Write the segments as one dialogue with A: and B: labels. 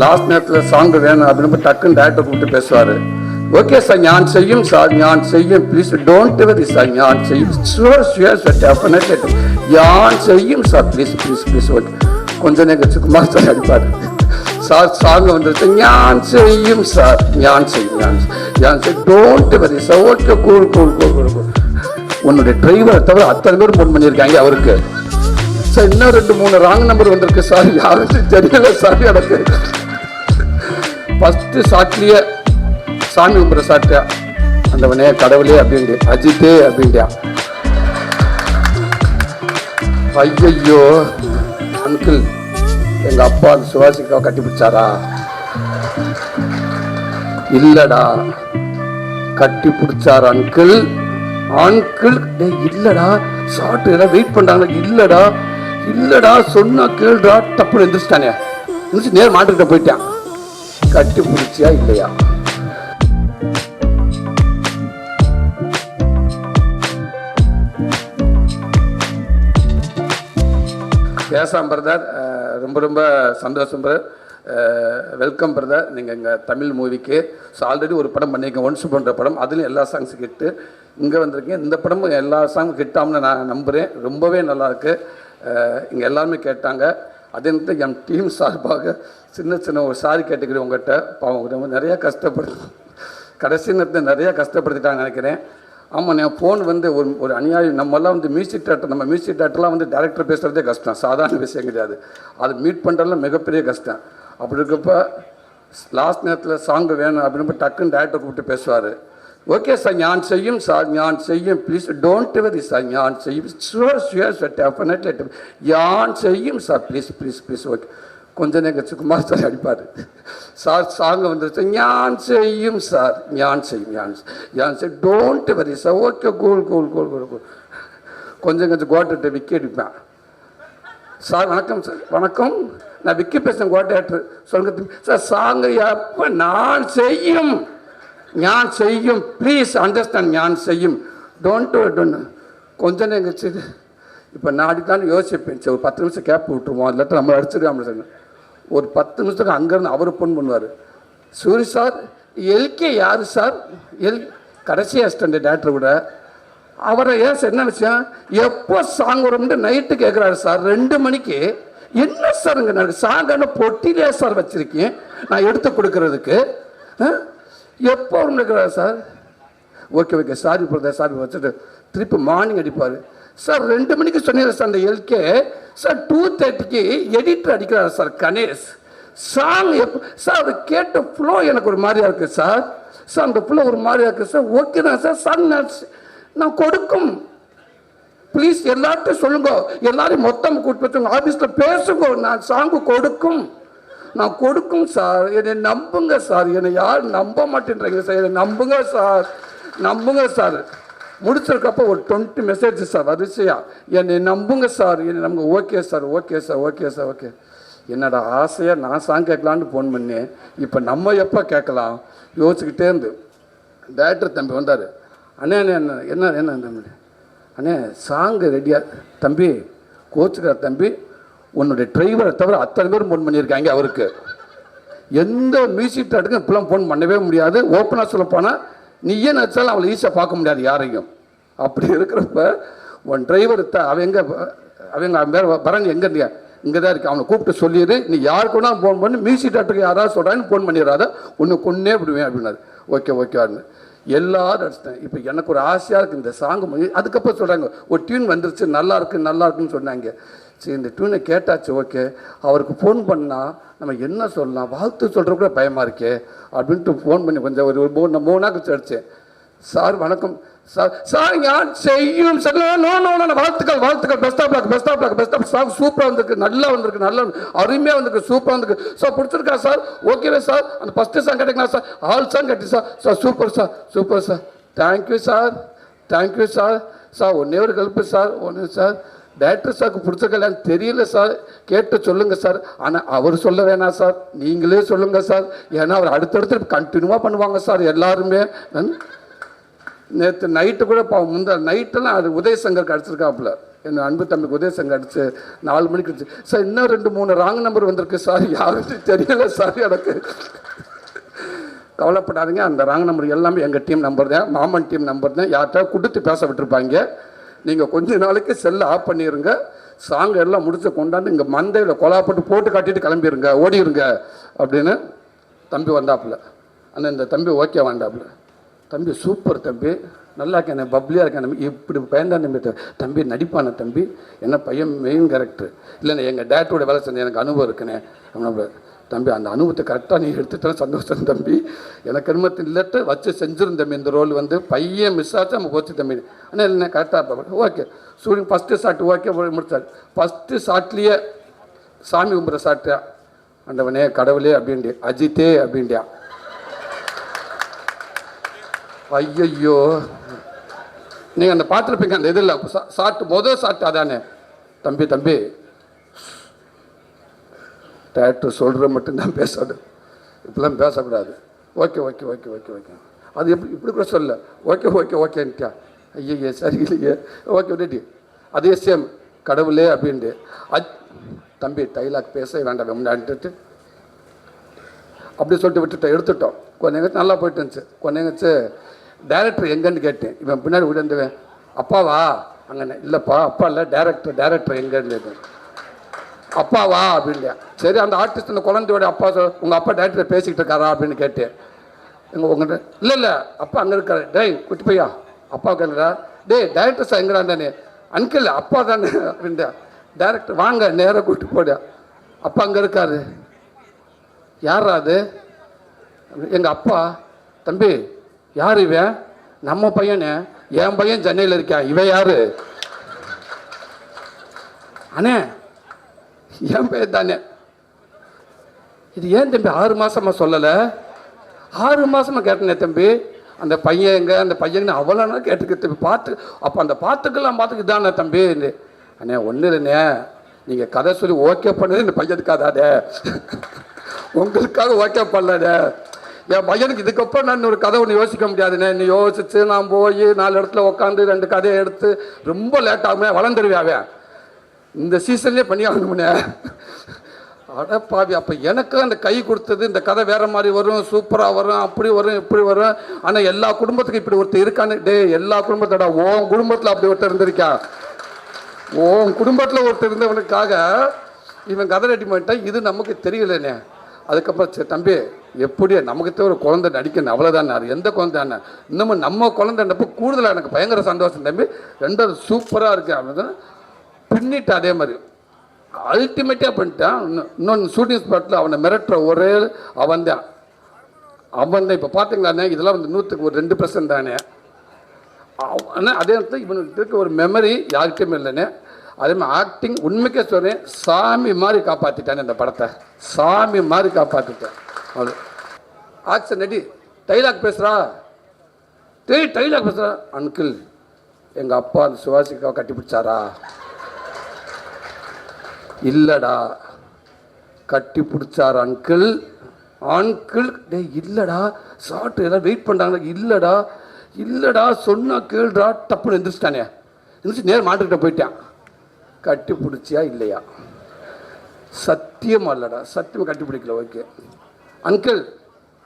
A: Last நேரத்தில் song வேணும் அப்படின்னு டக்குன்னு டேரக்டர் கூப்பிட்டு பேசுவார். ஓகே சார் ஞான் செய்யும் சார் ஞான் செய்யும். ப்ளீஸ் டோன்ட் வெரி சார் ஞான் செய்யும். ஷுவர் ஷுவர் சார் டெஃபினெட்லி ஞான் செய்யும் sir please please please okay கொஞ்ச நேரம் சுக்குமார் சார் அடிப்பார். சார் சாங் வந்துருச்சு. ஞான் செய்யும் சார் ஞான் செய்யும் ஞான் ஞான் செய்யும். Don't worry sir okay cool cool cool cool cool உன்னுடைய டிரைவரை தவிர அத்தனை பேர் ஃபோன் பண்ணியிருக்காங்க அவருக்கு. சார் இன்னும் ரெண்டு மூணு ராங் நம்பர் வந்திருக்கு சார் யாருக்கும் தெரியல சார் எனக்கு. ஃபஸ்ட்டு சாட்சிய சாமி கும்பிட்ற சாட்டியா அந்தவனே கடவுளே அப்படின்ட்டு அஜித்தே அப்படின்ட்டியா ஐயையோ அங்கிள் எங்கள் அப்பா அந்த சுவாசிக்காவை கட்டி பிடிச்சாரா இல்லடா கட்டி பிடிச்சார் அங்கிள் அங்கிள் டேய் இல்லடா ஷார்ட் ஏதாவது வெயிட் பண்றாங்க இல்லடா இல்லடா சொன்னா கேள்டா டப்புன்னு எந்திரிச்சிட்டானே. எந்திரிச்சு நேர் மாட்டுக்கிட்ட போயிட்டான். கட்டுப்பிடிச்சியா இல்லையா? பேசாம் பிரதர் ரொம்ப ரொம்ப சந்தோஷம் பிரதர் வெல்கம் பிரதர் நீங்கள் எங்கள் தமிழ் மூவிக்கு ஸோ ஆல்ரெடி ஒரு படம் பண்ணியிருக்கேன் ஒன்ஸ் பண்ணுற படம். அதுலேயும் எல்லா சாங்ஸும் கிட்டு இங்கே வந்திருக்கேன் இந்த படமும் எல்லா சாங்கும் கிட்டாம்னு நான் நம்புகிறேன் ரொம்பவே நல்லாயிருக்கு இங்கே எல்லாருமே கேட்டாங்க. அதே நேரத்தில் என் டீம் சார்பாக சின்ன சின்ன ஒரு சாரி கேட்டுக்கிறேன் உங்கள்கிட்ட பாவம் ரொம்ப நிறையா கஷ்டப்படு கடைசி நேரத்தில் நிறையா கஷ்டப்படுத்திட்டாங்க நினைக்கிறேன். ஆமாம் நான் ஃபோன் வந்து ஒரு ஒரு அநியாயம் நம்மெல்லாம் வந்து மியூசிக் டேரக்டர் நம்ம மியூசிக் டேரக்டர்லாம் வந்து டேரக்டர் பேசுகிறதே கஷ்டம். சாதாரண விஷயம் கிடையாது. அது மீட் பண்ணுறதுலாம் மிகப்பெரிய கஷ்டம். அப்படி இருக்கப்போ லாஸ்ட் நேரத்தில் சாங் வேணும் அப்படின்னு டக்குன்னு டேரக்டர் கூப்பிட்டு பேசுவார். ஓகே சார் ஞான் செய்யும் சார் ஞான் செய்யும். ப்ளீஸ் டோன்ட் வெரி சார் ஞான் செய்யும். ஷுவர் ஷுவர் சார் டெஃபினெட்லி யான் செய்யும் sir please please please okay கொஞ்ச நேரம் குமார் சார் அடிப்பார். சார் சாங்க வந்துருச்சு. ஞான் செய்யும் சார். ஞான் செய்யும் ஞான் ஞான் செய். Don't worry sir okay cool cool cool cool cool கொஞ்சம் கொஞ்சம் கோட்டை விக்கி அடிப்பேன். சார் வணக்கம் சார். வணக்கம். நான் விக்கி பேசுகிறேன் கோட்டையாட்டு சொல்லுங்க. சார் சாங் எப்போ நான் செய்யும்? ஞான் செய்யும். ப்ளீஸ் அண்டர்ஸ்டாண்ட் ஞான் செய்யும். டோன்ட் டோன்ட் கொஞ்ச நேரம் இப்போ நான் அடித்தான்னு யோசிப்பேன். சரி ஒரு பத்து நிமிஷம் கேப் விட்டுருவோம். இல்லாட்டா நம்மளை அடிச்சிருக்காமல் சார் ஒரு பத்து நிமிஷத்துக்கு அங்கேருந்து அவர் ஃபோன் பண்ணுவார். சூரி சார் எல்கே யார் சார் எல் கடைசி அசிஸ்டண்ட் டேரக்டர் விட. அவரை ஏன் சார் என்ன விஷயம் எப்போ சாங் வரும்னு நைட்டு கேட்குறாரு சார் ரெண்டு மணிக்கு என்ன சார் இங்கே நடக்கு? சாங்கான பொட்டிலே சார் வச்சுருக்கேன் நான் எடுத்து கொடுக்கறதுக்கு. எப்போ இருக்கிறார் sir okay okay sorry brother sorry வச்சுட்டு திருப்பி மார்னிங் அடிப்பார். சார் ரெண்டு மணிக்கு சொன்னீங்க சார் அந்த எல்கே சார் டூ தேர்ட்டிக்கு எடிட்டர் அடிக்கிறார் சார் கணேஷ். சாங் எப்போ சார் அது கேட்ட ஃப்ளோ எனக்கு ஒரு மாதிரியா இருக்கு சார் சார் அந்த ஃப்ளோ ஒரு மாதிரியா இருக்கு சார் ஓகே தான் சார் சார் நான் நான் கொடுக்கும். ப்ளீஸ் எல்லார்ட்டும் சொல்லுங்க. எல்லாரையும் மொத்தம் கூட்டு ஆஃபீஸில் பேசுங்க. நான் சாங்கு கொடுக்கும். நான் கொடுக்கும் சார் என்னை நம்புங்க சார் என்னை யாரும் நம்ப மாட்டேன்றீங்க சார் என்னை நம்புங்க சார் நம்புங்க சார் முடிச்சிருக்கப்போ ஒரு டுவெண்ட்டி மெசேஜ் சார் வரிசையா. என்னை நம்புங்க சார் என்னை நம்புங்க. Okay sir okay sir okay sir okay என்னடா ஆசையாக நான் சாங் கேட்கலான்னு ஃபோன் பண்ணேன். இப்போ நம்ம எப்போ கேட்கலாம்? யோசிச்சுக்கிட்டே இருந்து. டேரக்டர் தம்பி வந்தார். அண்ணே அண்ணே அண்ணே என்ன என்ன தம்பி? அண்ணே சாங்கு ரெடியாக தம்பி கோச்சுக்கிற தம்பி உன்னுடைய டிரைவரை தவிர அத்தனை பேர் ஃபோன் பண்ணியிருக்காங்க அவருக்கு. எந்த மியூசிக் டேரக்டருக்கும் இப்பெல்லாம் ஃபோன் பண்ணவே முடியாது. ஓப்பனாக சொல்ல போனால் நீ ஏன் நினச்சாலும் அவளை ஈஸியாக பார்க்க முடியாது யாரையும். அப்படி இருக்கிறப்ப உன் டிரைவர் த அவன் எங்கே அவங்க அவன் பேர் பரங்க எங்கே இருந்தியா இங்கே தான் இருக்கு. அவனை கூப்பிட்டு சொல்லிடு. நீ யாருக்குன்னா ஃபோன் பண்ணி. மியூசிக் டாக்டருக்கு யாராவது சொல்கிறான்னு ஃபோன் பண்ணிடுறாத உன்னை கொன்னே விடுவேன் அப்படின்னாரு. ஓகே ஓகேன்னு எல்லாரும் அடிச்சிட்டேன் இப்போ எனக்கு ஒரு ஆசையாக இருக்குது இந்த சாங்கு அதுக்கப்புறம் சொல்கிறாங்க ஒரு டியூன் வந்துருச்சு நல்லா இருக்கு நல்லா இருக்குன்னு சொன்னாங்க. சரி இந்த டியூனை கேட்டாச்சு ஓகே அவருக்கு ஃபோன் பண்ணால் நம்ம என்ன சொல்லலாம்? வாழ்த்து சொல்கிற கூட பயமாக இருக்கே அப்படின்ட்டு ஃபோன் பண்ணி கொஞ்சம் ஒரு ஒரு மூணு மூணு நாள் அடித்தேன் சார் வணக்கம். சார் சார் யார் செய்யும்? சார் நோ நோ நோ வாழ்த்துக்கள் வாழ்த்துக்கள். Best of luck best of luck best of song சூப்பராக வந்திருக்கு நல்லா வந்திருக்கு நல்லா அருமையாக வந்திருக்கு சூப்பராக வந்திருக்கு. சார் பிடிச்சிருக்கா சார்? ஓகேவே சார். அந்த ஃபஸ்ட்டு சாங் கிடைக்கலாம் சார்? ஆல் சாங் கட்டி sir. Sir. Super sir. Super sir thank you sir thank you sir sir ஒன்னே ஒரு கல்ப்பு சார். ஒன்று சார். டேரக்டர் சாருக்கு பிடிச்ச கல்யாணம் தெரியல சார். கேட்டு சொல்லுங்கள் சார். ஆனால் அவர் சொல்ல வேணாம் சார். நீங்களே சொல்லுங்கள் சார். ஏன்னா அவர் அடுத்தடுத்து கண்டினியூவாக பண்ணுவாங்க சார். எல்லாருமே. நேற்று நைட்டு கூட பா முந்தா நைட்டெல்லாம் அது உதயசங்கருக்கு அடிச்சிருக்காப்புல என் அன்பு தம்பிக்கு உதயசங்கர் அடிச்சு நாலு மணிக்கு அடிச்சு. சார் இன்னும் ரெண்டு மூணு ராங் நம்பர் வந்திருக்கு சார் யாருன்னு தெரியல சார் எனக்கு. கவலைப்படாதீங்க அந்த ராங் நம்பர் எல்லாமே எங்கள் டீம் நம்பர் தான். மாமன் டீம் நம்பர் தான். யார்கிட்ட கொடுத்து பேச விட்டுருப்பாங்க. நீங்கள் கொஞ்ச நாளைக்கு செல்லை ஆஃப் பண்ணிடுங்க சாங் எல்லாம் முடிச்சு கொண்டாந்து இங்கே மந்தையில் கொலாப்பட்டு போட்டு காட்டிட்டு கிளம்பிடுங்க ஓடிடுங்க அப்படின்னு தம்பி வந்தாப்புல. ஆனால் இந்த தம்பி ஓகே வேண்டாப்புல தம்பி சூப்பர் தம்பி. நல்லா இருக்கேன் பப்ளியாக இருக்கேன். தம்பி இப்படி பயந்தான் தம்பி தம்பி நடிப்பான தம்பி? என்ன பையன் மெயின் கேரக்டர் இல்லைண்ணே எங்கள் டேட்டோட வேலை செஞ்ச எனக்கு அனுபவம் இருக்குண்ணே தம்பி அந்த அனுபவத்தை கரெக்டாக நீ எடுத்துட்டா சந்தோஷம் தம்பி. எனக்கு அனுமதி இல்லட்டு வச்சு செஞ்சிருந்தம்பி இந்த ரோல் வந்து. பையன் மிஸ் ஆச்சு நம்ம போச்சு தம்பி. ஆனால் இல்லைண்ணே கரெக்டாக இருப்பா okay shooting first shot okay முடிச்சாரு first ஷாட்லேயே சாமி கும்பிட்ற ஷாட்டு ஆண்டவனே கடவுளே அப்படின்ட்டு. அஜித்தே அப்படின்ட்டியா ஐயையோ. நீங்கள் அந்த பார்த்துருப்பீங்க அந்த இதில். சாட்டு மொதல் சாட்டு அதானே. தம்பி தம்பி. டேரக்டர் சொல்கிற மட்டும்தான் பேசணும். இப்படிலாம் பேசக்கூடாது. Okay okay okay okay okay. அது எப்படி இப்படி கூட சொல்ல ஓகே ஓகே ஓகேன்ட்டியா ஐயய்யே சரி இல்லையே ஓகே ரெடி அதே சேம் கடவுளே அப்படின்ட்டு. அத் தம்பி டைலாக் பேச வேண்டாம். வேண்டான்ட்டு அப்படி சொல்லிட்டு விட்டுட்டோம் எடுத்துட்டோம். கொஞ்சம் நல்லா போயிட்டு இருந்துச்சு. கொஞ்சம் டேரக்டர் எங்கன்னு கேட்டேன். இவன் பின்னாடி விழுந்தவன் அப்பாவா? அங்கே இல்லைப்பா அப்பா இல்லை டேரக்டர் டேரக்டர் எங்கன்னு கேட்டேன். அப்பாவா? அப்படின்ட்டு சரி அந்த ஆர்டிஸ்ட் அந்த குழந்தையோட அப்பா சொல் உங்கள் அப்பா டேரக்டர் பேசிக்கிட்டு இருக்காரா? அப்படின்னு கேட்டேன். எங்கள் உங்கள்கிட்ட இல்லை இல்லை அப்பா அங்கே இருக்காரு. டேய் குட்டி பையா அப்பா கேட்குறா டேய் டேரக்டர் சார் எங்கடா? தானே அன்கிள் அப்பா தானே. அப்படின்ட்டு டேரக்டர் வாங்க. நேராக கூட்டி போடு அப்பா அங்கே இருக்காரு. யாரா அது? எங்கள் அப்பா. தம்பி யார் இவன் நம்ம பையனே? என் பையன் சென்னையில் இருக்கான் இவன் யாரு? அண்ணே என் பையன் தானே. இது ஏன் தம்பி ஆறு மாதமாக சொல்லலை? ஆறு மாதமாக கேட்டனே தம்பி. அந்த பையன் எங்கே? அந்த பையன் அவ்வளோ நாள் கேட்டுக்க தம்பி. பார்த்து அப்போ அந்த பார்த்துக்கெல்லாம் பார்த்துக்கு தானே தம்பி? அண்ணே ஒன்று இல்லைண்ணே. நீங்கள் கதை சொல்லி ஓகே பண்ணது இந்த பையனுக்காதாடே உங்களுக்காக ஓகே பண்ணலடே என் பையனுக்கு இதுக்கப்புறம் நான் ஒரு கதை ஒன்று யோசிக்க முடியாதுண்ணே நீ யோசிச்சு நான் போய் நாலு இடத்துல உட்காந்து ரெண்டு கதையை எடுத்து ரொம்ப லேட் ஆகுமே வளர்ந்துருவே இந்த சீசன்லேயே பண்ணி ஆகணும்னே அட பாவி அப்போ எனக்கு அந்த கை கொடுத்தது இந்த கதை வேற மாதிரி வரும் சூப்பராக வரும் அப்படி வரும் இப்படி வரும். ஆனால் எல்லா குடும்பத்துக்கும் இப்படி ஒருத்தர் இருக்கான்னு டே எல்லா குடும்பத்தோட உன் குடும்பத்தில் அப்படி ஒருத்தர் இருந்திருக்கா உன் குடும்பத்தில் ஒருத்தர் இருந்தவனுக்காக இவன் கதை ரெடி பண்ணிட்டான். இது நமக்கு தெரியலண்ணே. அதுக்கப்புறம் சரி தம்பி எப்படி நமக்கு தேவை ஒரு குழந்தை நடிக்கணும் அவ்வளோதானே அது எந்த குழந்தைன்னு இன்னமும் நம்ம குழந்தைன்றப்போ கூடுதலாக எனக்கு பயங்கர சந்தோஷம் தம்பி. ரெண்டாவது சூப்பராக இருக்கு. அப்படின்னு பின்னிட்டு அதே மாதிரி. அல்டிமேட்டாக பண்ணிட்டான். இன்னும் இன்னொன்று ஷூட்டிங் ஸ்பாட்டில் அவனை மிரட்டுற ஒரே அவன் தான். அவன் தான். இப்போ பார்த்தீங்களாண்ணே இதெல்லாம் வந்து நூற்றுக்கு ஒரு ரெண்டு பர்சன்ட் தானே. ஆனால் அதே நேரத்தில் இவனுக்கு இருக்க ஒரு மெமரி யார்கிட்டையுமே இல்லைண்ணே. அதே மாதிரி ஆக்டிங் உண்மைக்கே சொல்கிறேன் சாமி மாதிரி காப்பாற்றிட்டானே இந்த படத்தை. சாமி மாதிரி காப்பாற்றிட்டேன் அது. ஆக்ஷன் நடி டைலாக் பேசுகிறா டேய் டைலாக் பேசுகிறா அங்கிள் எங்கள் அப்பா அந்த சுவாசிக்காவை கட்டி பிடிச்சாரா? இல்லைடா. கட்டி பிடிச்சார் அங்கிள் அங்கிள் டேய் இல்லைடா. சாப்பிட்டு எல்லாம் வெயிட் பண்ணுறாங்களா இல்லைடா. இல்லைடா சொன்னால் கேள்றா டப்புன்னு எந்திரிச்சிட்டானே. எந்திரிச்சு நேரம் மாட்டுக்கிட்ட போயிட்டான். கட்டுப்பிடிச்சியா இல்லையா? சத்தியம் அல்லடா சத்தியமாக கட்டுப்பிடிக்கல ஓகே. அங்கிள்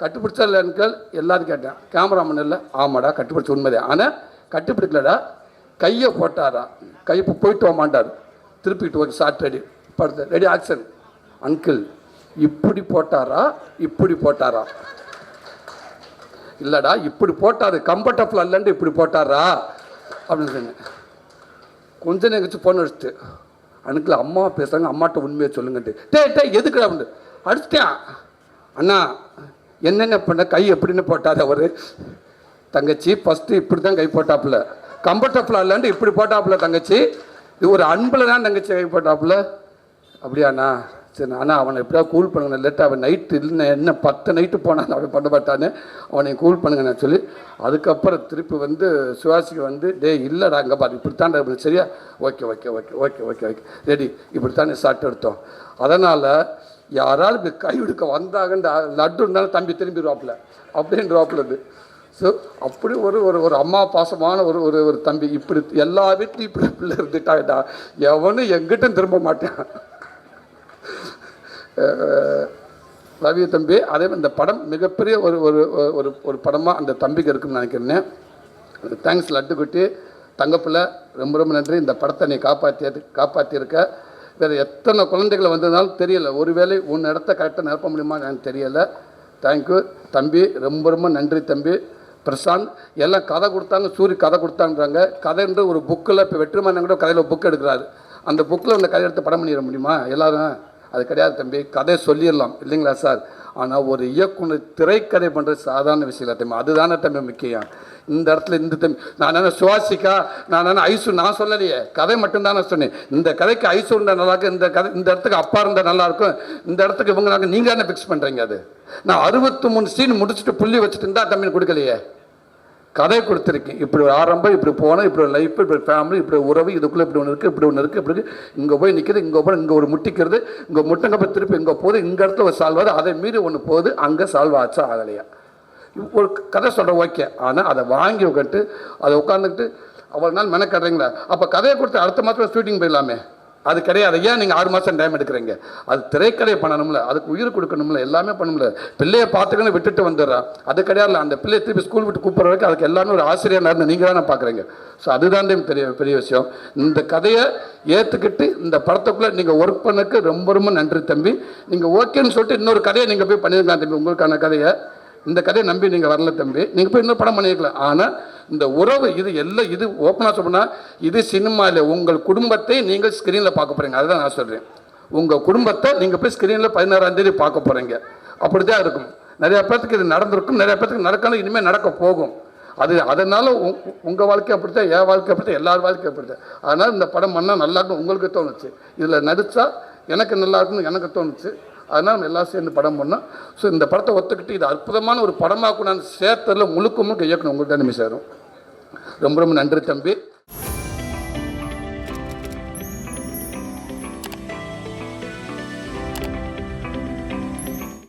A: கட்டுப்பிடிச்சா இல்லை அங்கிள் எல்லாரும் கேட்டேன். கேமராமேன் இல்லை? ஆமாடா கட்டுப்பிடிச்ச பிடிச்ச உண்மைதே ஆனால் கட்டுப்பிடிக்கலடா. கையை போட்டாரா? கை இப்போ போயிட்டு வாமாண்டார் திருப்பிட்டு ஓகே ஷார்ட் ரெடி படுத்து ரெடி ஆக்ஷன் அங்கிள் இப்படி போட்டாரா? இப்படி போட்டாரா? இல்லைடா இப்படி போட்டாரு. கம்ஃபர்டபுள் அல்லன்ட்டு இப்படி போட்டாரா? அப்படின்னு சொன்னேன். கொஞ்ச நேரம் ஃபோன் பொண்ணு அடிச்சுட்டு அம்மா பேசுகிறாங்க அம்மாட்ட உண்மையை சொல்லுங்கன்ட்டு. டே டே எதுக்குடா அப்படின்னு அடிச்சிட்டேன். அண்ணா என்னென்ன பண்ண கை எப்படின்னு போட்டார் அவர்? தங்கச்சி ஃபஸ்ட்டு இப்படி தான் கை போட்டாப்புல. கம்ஃபர்டபுளாக இல்லைன்ட்டு இப்படி போட்டாப்புல தங்கச்சி. இது ஒரு அன்பில் தான் தங்கச்சி கை போட்டாப்புல. அப்படியாண்ணா? சரி ஆனால் அவனை எப்படியா கூல் பண்ணுங்க லேட்டாக அவன் நைட்டு இல்லை என்ன பத்து நைட்டு போனான் அவன் பண்ண மாட்டானே அவனை கூல் பண்ணுங்க நான் சொல்லி அதுக்கப்புறம் திருப்பி வந்து சுவாசிக்கு வந்து டேய் இல்லைடா அங்கே பாரு இப்படித்தான் அப்படின்னு சரியா? Okay okay okay okay okay okay ready இப்படித்தானே ஷார்ட் எடுத்தோம். அதனால் யாராலும் இப்படி கை விடுக்க வந்தாங்கன்னு லட்டு இருந்தாலும் தம்பி திரும்பிடுவாப்புல அப்படின்றவாப்புல இது ஸோ அப்படி ஒரு ஒரு ஒரு அம்மா பாசமான ஒரு ஒரு ஒரு தம்பி இப்படி எல்லா வீட்லையும் இப்படி பிள்ளை இருந்துட்டாடா எவனும் எங்கிட்டும் திரும்ப மாட்டான். ரவி தம்பி அதே மாதிரி இந்த படம் மிகப்பெரிய ஒரு ஒரு ஒரு ஒரு படமாக அந்த தம்பிக்கு இருக்குன்னு நினைக்கிறேன். தேங்க்ஸ் லட்டுக்குட்டி தங்கப்பில் ரொம்ப ரொம்ப நன்றி. இந்த படத்தை நீ காப்பாற்றி காப்பாற்றியிருக்க வேறு எத்தனை குழந்தைகள் வந்ததுனாலும் தெரியல. ஒருவேளை உன் இடத்த கரெக்டாக நிரப்ப முடியுமா எனக்கு தெரியலை. தேங்க்யூ தம்பி ரொம்ப ரொம்ப நன்றி தம்பி. பிரசாந்த் எல்லாம் கதை கொடுத்தாங்க சூரி கதை கொடுத்தான்றாங்க கதைன்ற ஒரு புக்கில் இப்போ வெற்றிமாறன் கூட கதையில் புக் எடுக்கிறாரு. அந்த புக்கில் அந்த கதை எடுத்து படம் பண்ணிட முடியுமா? எல்லாரும் அது கிடையாது தம்பி. கதை சொல்லிடலாம். இல்லைங்களா சார்? ஆனால் ஒரு இயக்குனர் திரைக்கதை பண்ணுறது சாதாரண விஷயம் இல்லை தம்பி. அதுதானே தம்பி முக்கியம். இந்த இடத்துல இந்த தம்பி நான் என்ன சுவாசிக்கா? நான் என்ன ஐசு நான் சொல்லலையே. கதை மட்டும்தான் நான் சொன்னேன். இந்த கதைக்கு ஐசு இருந்தால் நல்லாயிருக்கும் இந்த கதை இந்த இடத்துக்கு அப்பா இருந்தால் நல்லாயிருக்கும் இந்த இடத்துக்கு இவங்க நாங்கள் நீங்கள் தானே ஃபிக்ஸ் பண்ணுறீங்க அது? நான் அறுபத்தி மூணு சீன் முடிச்சுட்டு புள்ளி வச்சுட்டு இருந்தால் தம்பி கொடுக்கலையே. கதை கொடுத்துருக்கேன். இப்படி ஒரு ஆரம்பம் இப்படி போனால் இப்படி ஒரு லைஃப் இப்படி ஃபேமிலி இப்படி உறவு இதுக்குள்ளே இப்படி ஒன்று இருக்குது இப்படி ஒன்று இருக்குது இப்படி இருக்குது இங்கே போய் நிற்கிது இங்கே போய் இங்கே ஒரு முட்டிக்கிறது இங்கே முட்டங்க போய் திருப்பி இங்கே போகுது இங்கே இடத்துல ஒரு சால்வ் ஆகுது அதை மீறி ஒன்று போகுது அங்கே சால்வ் ஆச்சா ஆகலையா? ஒரு கதை சொல்கிறேன் ஓகே. ஆனால் அதை வாங்கி உட்காந்துட்டு அதை உட்காந்துக்கிட்டு அவ்வளோ நாள் மெனக்கடுறீங்களா? அப்போ கதையை கொடுத்து அடுத்த மாதம் ஷூட்டிங் போயிடலாமே. அது கிடையாது. ஏன் நீங்கள் ஆறு மாதம் டைம் எடுக்கிறீங்க? அது திரைக்கதை பண்ணணும்ல அதுக்கு உயிர் கொடுக்கணும்ல எல்லாமே பண்ணணும்ல. பிள்ளையை பார்த்துக்கன்னு விட்டுட்டு வந்துடுறான் அது கிடையாது அந்த பிள்ளையை திருப்பி ஸ்கூல் விட்டு கூப்பிட்ற வரைக்கும் அதுக்கு எல்லாமே ஒரு ஆசிரியர் நடந்து நீங்கள் தானே பார்க்குறீங்க. ஸோ அதுதான் பெரிய பெரிய விஷயம். இந்த கதையை ஏற்றுக்கிட்டு இந்த படத்துக்குள்ளே நீங்கள் ஒர்க் பண்ணக்கு ரொம்ப ரொம்ப நன்றி தம்பி. நீங்கள் ஓகேன்னு சொல்லிட்டு இன்னொரு கதையை நீங்கள் போய் பண்ணியிருக்கலாம் தம்பி உங்களுக்கான கதையை. இந்த கதையை நம்பி நீங்கள் வரல தம்பி. நீங்கள் போய் இன்னும் படம் பண்ணியிருக்கலாம் ஆனால் இந்த உறவு இது எல்லாம் இது ஓப்பனாக சொன்னால் இது சினிமாவில் உங்கள் குடும்பத்தை நீங்கள் ஸ்க்ரீனில் பார்க்க போகிறீங்க அதுதான் நான் சொல்கிறேன் உங்கள் குடும்பத்தை நீங்கள் போய் ஸ்க்ரீனில் பதினாறாந்தேதி பார்க்க போகிறீங்க அப்படி தான் இருக்கும். நிறையா பேர்த்துக்கு இது நடந்திருக்கும். நிறையா பேர்த்துக்கு நடக்கணும். இனிமேல் நடக்க போகும். அது அதனால் உங்கள் வாழ்க்கை அப்படித்தான் என் வாழ்க்கை அப்படித்தான் எல்லார் வாழ்க்கை அப்படித்தான். அதனால் இந்த படம் பண்ணால் நல்லா இருக்கும் உங்களுக்கு தோணுச்சு. இதில் நடித்தா எனக்கு நல்லா இருக்கும்னு எனக்கு தோணுச்சு. அதனால் நம்ம எல்லாம் சேர்ந்து படம் பண்ணோம். ஸோ இந்த படத்தை ஒத்துக்கிட்டு இது அற்புதமான ஒரு படமாக நான் சேர்த்ததில் முழுக்க முழுக்க இயக்கணும் உங்கள்கிட்ட நம்ம சேரும் ரொம்ப ரொம்ப நன்றி தம்பி.